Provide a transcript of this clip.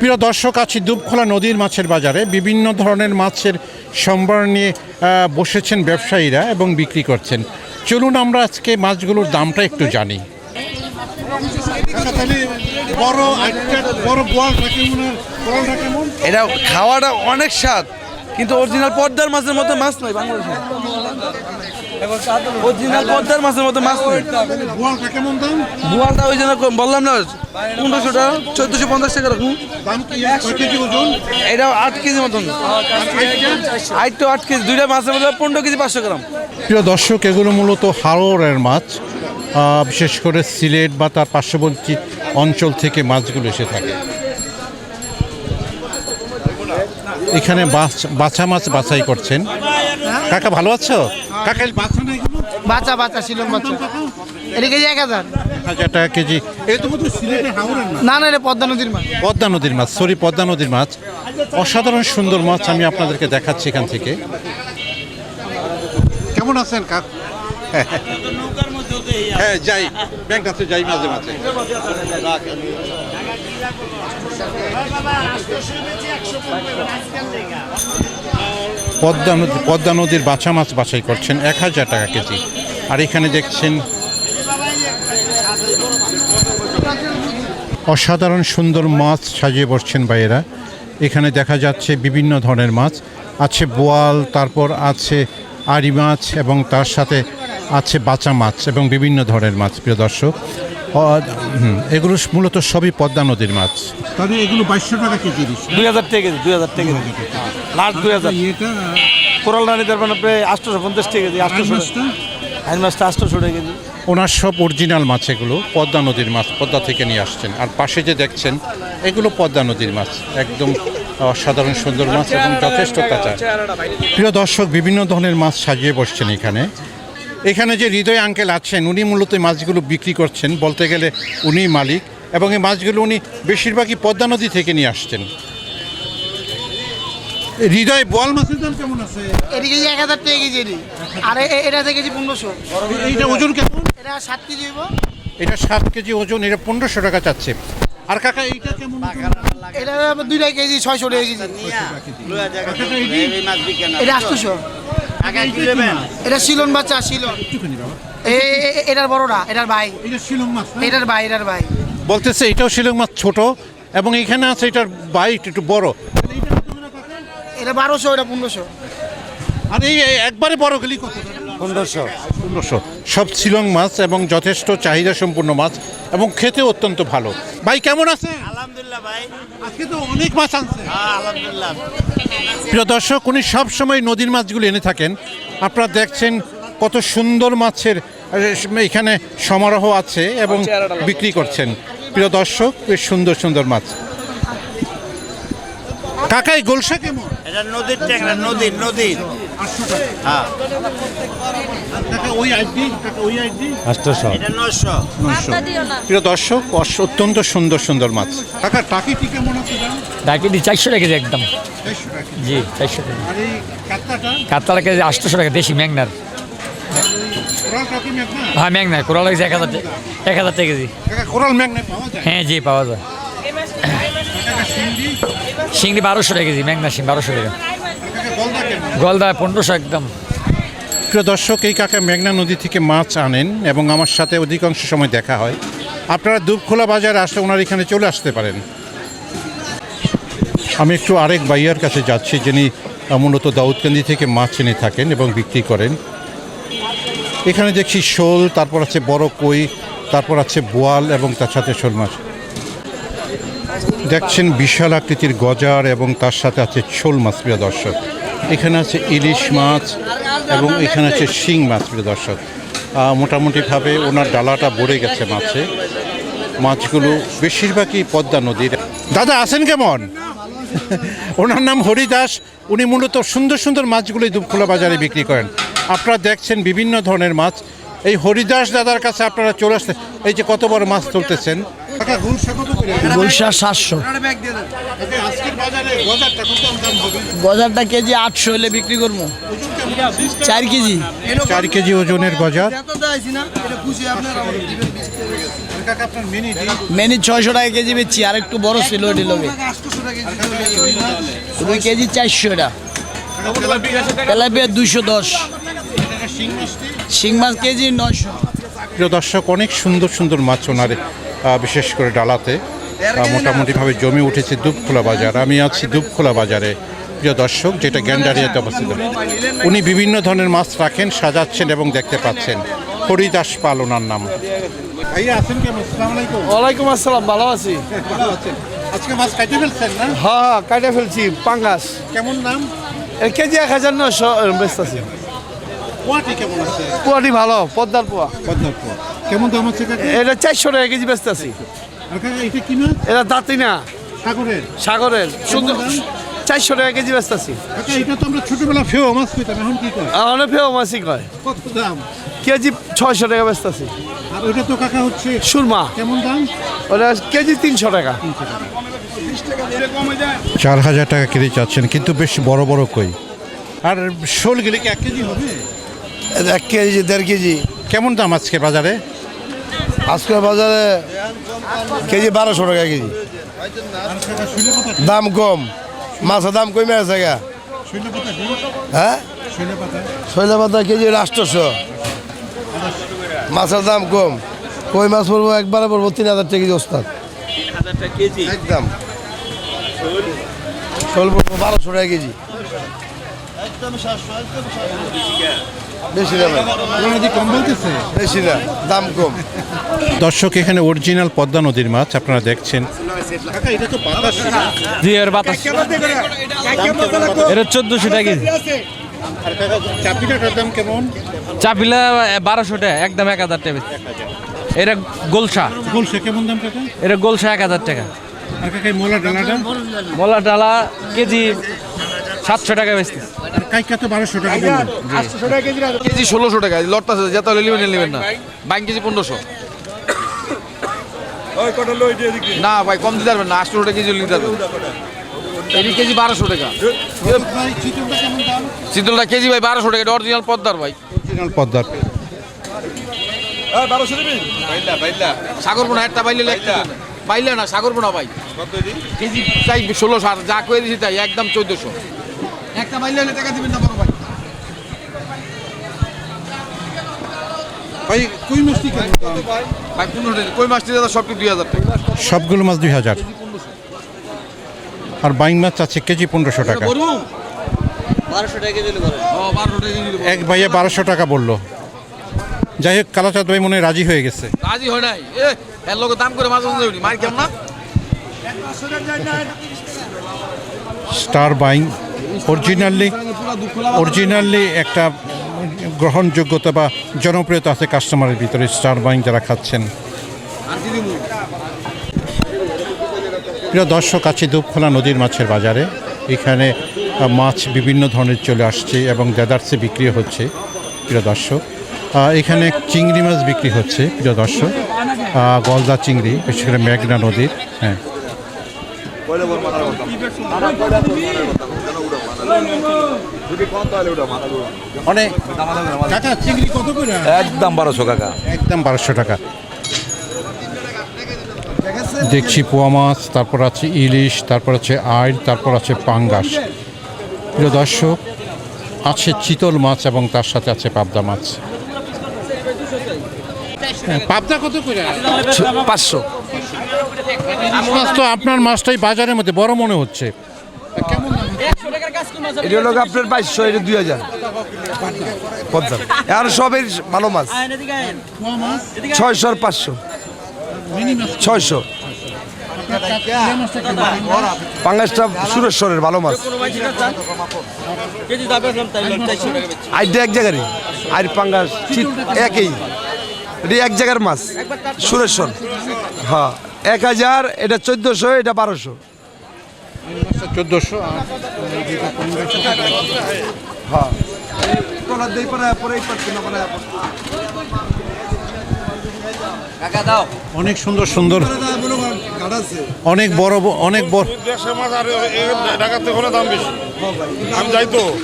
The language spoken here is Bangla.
প্রিয় দর্শক আছি দুবখোলা নদীর মাছের বাজারে বিভিন্ন ধরনের মাছের সম্ভার নিয়ে বসেছেন ব্যবসায়ীরা এবং বিক্রি করছেন। চলুন আমরা আজকে মাছগুলোর দামটা একটু জানি। এটা খাওয়াটা অনেক স্বাদ কিন্তু অরিজিনাল পদ্মার মাছের মতো মাছ নয় বাংলাদেশে। অরিজিনাল পদ্মার মাছের মতো মাছ বোয়ালটা কেমন দাম? বোয়ালটা ওই জন্য বললাম না পনেরোশো টাকা চোদ্দশো পঞ্চাশ টাকা রাখুন এটা আট কেজি মতন। আট তো আট কেজি দুইটা মাছের মধ্যে পনেরো কেজি পাঁচশো গ্রাম। প্রিয় দর্শক এগুলো মূলত হাওড়ের মাছ। বিশেষ করে সিলেট বা তার পার্শ্ববর্তী অঞ্চল থেকে মাছগুলো এসে থাকে। এখানে বাছা মাছ বাছাই করছেন। কাকা ভালো আছো? কাকা এই বাছা না বাচ্চা বাচ্চা শিলং বাচ্চা। এটা কেজি এক হাজার। হাজার টাকা কেজি। এটা তো সিলেটের হাওড়ের মাছ। না না এটা পদ্মা নদীর মাছ। পদ্মা নদীর মাছ সরি পদ্মা নদীর মাছ। অসাধারণ সুন্দর মাছ আমি আপনাদেরকে দেখাচ্ছি এখান থেকে। কেমন আছেন কাক? হ্যাঁ যাই। ব্যাংকটাতে যাই মাঝে মাঝে। পদ্মা নদী, পদ্মা নদীর বাছা মাছ বাছাই করছেন, এক হাজার টাকা কেজি। আর এখানে দেখছেন অসাধারণ সুন্দর মাছ সাজিয়ে বসছেন ভাইয়েরা। এখানে দেখা যাচ্ছে বিভিন্ন ধরনের মাছ, আছে বোয়াল, তারপর আছে আড়ি মাছ এবং তার সাথে আছে বাচা মাছ এবং বিভিন্ন ধরনের মাছ, প্রিয় দর্শক। এগুলো মূলত সবই পদ্মা নদীর মাছ। তাহলে এগুলো বাইশশো টাকা কেজি দুই হাজার টাকা কেজি দুই হাজার টাকা কেজি। লাস্ট দুই হাজার। এটা কোরাল রানি তার মানে প্রায় আটশোশো পঞ্চাশ টাকা কেজি আটশোশো মাছটা? আইন মাছটা আটশোশো টাকা কেজি। ওনার সব অরিজিনাল মাছ এগুলো পদ্মা নদীর মাছ পদ্মা থেকে নিয়ে আসছেন। আর পাশে যে দেখছেন এগুলো পদ্মা নদীর মাছ একদম অসাধারণ সুন্দর মাছ এবং যথেষ্ট কাঁচা। প্রিয় দর্শক বিভিন্ন ধরনের মাছ সাজিয়ে বসছেন এখানে। এখানে যে হৃদয় আঙ্কেল আছেন উনি মূলত এই মাছগুলো বিক্রি করছেন বলতে গেলে উনি মালিক এবং এই মাছগুলো উনি বেশিরভাগই পদ্মা নদী থেকে নিয়ে আসছেন। হৃদয় বল মাছের দাম কেমন আছে? এটা কেজি এক হাজার টাকা কেজি আর এটা কেজি পনেরোশো। এইটা ওজন কেমন? এটা সাত কেজি হইব। এটা সাত কেজি ওজন এটা পনেরোশো টাকা চাচ্ছে। আর কাকা এইটা কেমন এটা দুইটা কেজি ছয়শো টাকা কেজি। এটা আটশোশো। এটা শিলন বাচ্চা শিলন। এটার বড়রা এটার ভাই। এটা শিলং মাছ এটার ভাই এটার ভাই। বলতেছে এটাও শিলং মাছ ছোট এবং এখানে আছে এটার বাইট একটু বড়। এটা বারোশো এটা পনেরোশো। আর এই এই একবারে বড় গেলি কত পনেরোশো পনেরোশো সব। শিলং মাছ এবং যথেষ্ট চাহিদা সম্পূর্ণ মাছ এবং খেতে অত্যন্ত ভালো। ভাই কেমন আছে আলহামদুলিল্লাহ ভাই। আজকে তো অনেক মাছ আনছে হ্যাঁ আলহামদুলিল্লাহ। প্রিয় দর্শক উনি সবসময় নদীর মাছগুলো এনে থাকেন। আপনারা দেখছেন কত সুন্দর মাছের এখানে সমারোহ আছে এবং বিক্রি করছেন। প্রিয় দর্শক বেশ সুন্দর সুন্দর মাছ। কাকাই গোলসা কেমন? এটা নদীর ট্যাংরা নদীর নদীর। হ্যাঁ নশো প্রিয় দর্শক অত্যন্ত সুন্দর সুন্দর মাছ। টাকা টাকিটি কেমন আছে দাম দি চারশো টাকা একদম। জি চারশো টাকা আর এই কাতলাটা? কাতলা কেজি আটশোশো টাকা দেশি ম্যাংনার হ্যাঁ ম্যাংনার কোরাল লাগছে এক হাজার এক হাজার টাকা কেজি। কোরাল হ্যাঁ জি পাওয়া যায়। শিংড়ি বারোশো টাকা কেজি ম্যাংনা শিং বারোশো টাকা। গলদা পনেরোশো একদম। প্রিয় দর্শক এই কাকা মেঘনা নদী থেকে মাছ আনেন এবং আমার সাথে অধিকাংশ সময় দেখা হয় আপনারা দুবখোলা বাজারে আসলে ওনার এখানে চলে আসতে পারেন। আমি একটু আরেক বাইয়ার কাছে যাচ্ছি যিনি মূলত দাউদকান্দি থেকে মাছ এনে থাকেন এবং বিক্রি করেন। এখানে দেখছি শোল তারপর আছে বড় কই তারপর আছে বোয়াল এবং তার সাথে শোল মাছ। দেখছেন বিশাল আকৃতির গজার এবং তার সাথে আছে শোল মাছ প্রিয় দর্শক। এখানে আছে ইলিশ মাছ এবং এখানে আছে শিং মাছ, প্রিয় দর্শক। মোটামুটিভাবে ওনার ডালাটা ভরে গেছে মাছে। মাছগুলো বেশিরভাগই পদ্মা নদীর। দাদা আছেন কেমন? ওনার নাম হরিদাস। উনি মূলত সুন্দর সুন্দর মাছগুলোই দুপখোলা বাজারে বিক্রি করেন। আপনারা দেখছেন বিভিন্ন ধরনের মাছ। এই হরিদাস দাদার কাছে আপনারা চলে আসতে এই যে কত বড় মাছ তুলতেছেন। গুলশা সাতশো। গজারটা কেজি আটশো হলে বিক্রি করব। চার কেজি। চার কেজি। ওজনের গজা কাকা আপনার মিনি মেনি ছয়শো টাকা কেজি বেচছি আর একটু বড় ছিল ওটি লোকে দুই কেজি চারশো এটা। তেলাপিয়া দুইশো দশ। শিং মাছ কেজি নয়শো। প্রিয় দর্শক অনেক সুন্দর সুন্দর মাছ ওনার। বিশেষ করে ডালাতে। মোটামুটিভাবে জমে উঠেছে দুপখোলা বাজার। আমি আছি দুপখোলা বাজারে। প্রিয় দর্শক যেটা গ্যান্ডারিয়াতে অবস্থিত। উনি বিভিন্ন ধরনের মাছ রাখেন সাজাচ্ছেন এবং দেখতে পাচ্ছেন। হরিদাস পাল ওনার নাম। ওয়ালাইকুম আসসালাম ভালো আছি। আজকে মাছ কাটে ফেলছেন না? হ্যাঁ হ্যাঁ কাটে ফেলছি পাঙ্গাস। কেমন এর কেজি এক হাজার নশো ব্যস্ত আছি পোয়াটি কেমন আছে? পোয়াটি ভালো পদ্মার পোয়া। পদ্মার পোয়া। কেমন দাম কাকা? এটা চারশো টাকা কেজি ব্যস্ত আছি। এটা কি মাছ? এটা দাঁতি না। সাগরের। সাগরের। সুন্দর চারশো টাকা কেজি ব্যস্ত আছি। এটা তো আমরা ছোটবেলা ফেও মাছ পেতাম এখন কি কয়? আর অনেক ফেও মাছই কয়। কত দাম? কেজি ছয়শো টাকা ব্যস্ত আছি। আর ওইটা তো কাকা হচ্ছে সুরমা। কেমন দাম? ওটা কেজি তিনশো টাকা। চার হাজার টাকা কেজি চাচ্ছেন কিন্তু বেশ বড় বড় কই। আর শোল গেলে কি এক কেজি হবে? এক কেজি দেড় কেজি। কেমন দাম আজকে বাজারে? আজকে বাজারে কেজি বারোশো টাকা কেজি। দাম কম। মাছের দাম কমে আছে গা। হ্যাঁ? শৈল পাতা শৈলা পাতা কেজি আটশোশো। মাছের দাম কম। কই মাছ পড়ব? একবারে পড়ব তিন হাজার টাকা কেজি ওস্তাদ। একদম। শোল পড়ব বারোশো টাকা কেজি। বেশি দাম। কম বলতেছে বেশি না দাম কম। দর্শক এখানে অরিজিনাল পদ্মা নদীর মাছ আপনারা দেখছেন। কাকা এটা বাতাস। জি এর বাতাস। এটা চোদ্দোশো টাকা কেজি। আর কাকা চাপিটাটার দাম কেমন? চাপিলা বারোশো টাকা একদম এক হাজার টাকা এটা গোলসা। বলছে কেমন দাম এটা গোলসা এক হাজার টাকা। আর মোলা মলা ডালা কেজি সাতশো টাকা বেচতে। আর কাইকা তো বারোশো টাকা কেজি ষোলোশো টাকা লটটা আছে যেতে হলে নেবেন নেবেন না। বাইন কেজি পনেরোশো। না ভাই কম দিতে পারবেন না আটশো টাকা কেজি নিতে পারবেন। এটি কেজি বারোশো টাকা। ভাই চিতলটা কেমন দাম? শীতলটা কেজি ভাই বারোশো টাকা অরিজিনাল পদ্মার ভাই। অরিজিনাল পদ্মার। সাগর বোনা একটা বাইলে বাইলে। না সাগর বোনা ভাই। কেজি চাই ষোলোশো আর যা করে দিছি তাই একদম চোদ্দশো। একটা বাইলে হলে টাকা দিবেন না বড় ভাই। ভাই কই মাছটি কেমন ভাই পনেরো টাকা। কই মাছটি দাদা? সবটি দুই হাজার টাকা। সবগুলো মাছ দুই হাজার। আর বাইং মাছ আছে কেজি পনেরোশো টাকা। এক ভাইয়া বারোশো টাকা বলল। যাই হোক কালাচাঁদ ভাই মনে হয় রাজি হয়ে গেছে। রাজি হয় নাই। এর লোক দাম করে মাছ মার কেমন স্টার বাইং। অরিজিনালি অরিজিনালি একটা গ্রহণযোগ্যতা বা জনপ্রিয়তা আছে কাস্টমারের ভিতরে স্টার বাইং যারা খাচ্ছেন। প্রিয় দর্শক, আছে দুপখোলা নদীর মাছের বাজারে। এখানে মাছ বিভিন্ন ধরনের চলে আসছে এবং দেদার্সে বিক্রি হচ্ছে, প্রিয় দর্শক। এখানে চিংড়ি মাছ বিক্রি হচ্ছে, প্রিয় দর্শক। গলদা চিংড়ি, বিশেষ করে মেঘনা নদীর হ্যাঁ। অনেক কাকা চিংড়ি কত করে? একদম বারোশো কাকা। একদম বারোশো টাকা। দেখছি পোয়া মাছ তারপর আছে ইলিশ তারপর আছে আইল তারপর আছে পাঙ্গাস। প্রিয় দর্শক আছে চিতল মাছ এবং তার সাথে আছে পাবদা মাছ। হ্যাঁ, পাবদা কত করে? পাঁচশো। মাছ তো আপনার মাছটাই বাজারের মধ্যে বড় মনে হচ্ছে। এটা হলো আপনার বাইশশো, এটা দুই হাজার। পদ্মার আর সবের ভালো মাছ। পোয়া মাছ ছয়শো আর পাঁচশো। ছয়শো। পাঙ্গাসটা সুরেশ্বরের ভালো মাছ। আইটা এক জায়গারই। আর পাঙ্গাস চিত একই। এটা এক জায়গার মাছ। সুরেশ্বর। হ্যাঁ এক হাজার, এটা চোদ্দোশো, এটা বারোশো। চোদ্দোশো হ্যাঁ অনেক সুন্দর সুন্দর অনেক বড় অনেক বড় মাছ আর দাম বেশি আমি যাই তো